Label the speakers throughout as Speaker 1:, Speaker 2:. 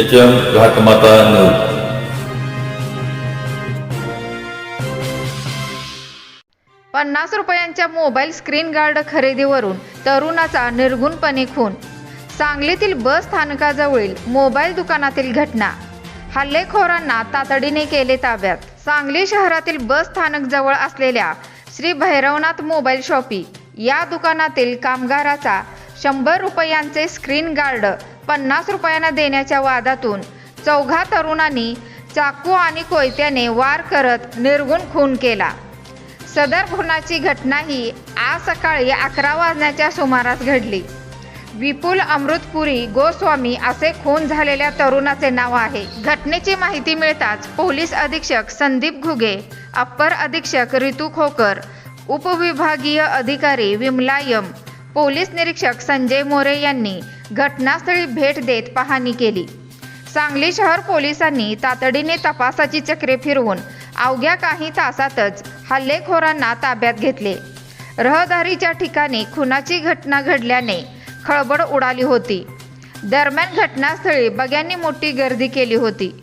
Speaker 1: H M घाटमाता news
Speaker 2: पन्नास रुपयांच्या mobile screen guard खरेदीवरून तरुणाचा निर्गुणपणे खून. सांगलीतील बस स्थानकाजवळील मोबाईल दुकानातील घटना. हल्लेखोरांना तातडीने केले ताब्यात. सांगली शहरातील बस स्थानक जवळ असलेल्या श्री भैरवनाथ मोबाईल शॉपी या दुकानातील कामगाराचा शंभर रुपयांचे स्क्रीन गार्ड पन्नास रुपयांना देण्याच्या वादातून चौघा तरुणांनी चाकू आणि कोयत्याने वार करत निर्गुण खून केला. सदर खुनाची घटना ही आज सकाळी अकरा वाजण्याच्या सुमारास घडली. विपुल अमृतपुरी गोस्वामी असे खून झालेल्या तरुणाचे नाव आहे. घटनेची माहिती मिळताच पोलीस अधीक्षक संदीप घुगे अप्पर अधीक्षक रितू खोकर उपविभागीय अधिकारी विमलायम पोलीस निरीक्षक संजय मोरे यांनी घटनास्थळी भेट देत पाहणी केली. सांगली शहर पोलिसांनी तातडीने तपासाची चक्रे फिरवून अवघ्या काही तासातच हल्लेखोरांना ताब्यात घेतले. रहदारीच्या ठिकाणी खुनाची घटना घडल्याने खळबळ उडाली होती. दरम्यान घटनास्थळी बग्यांनी मोठी गर्दी केली होती.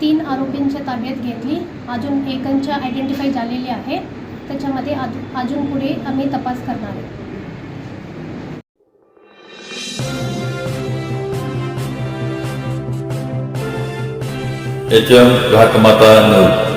Speaker 3: तीन आरोपींच्या ताब्यात घेतली. अजून एकांच्या आयडेंटिफाय झालेली आहे. त्याच्यामध्ये अजून अजून पुढे आम्ही तपास करणार आहे
Speaker 1: एच एम घाटमाता न्यूज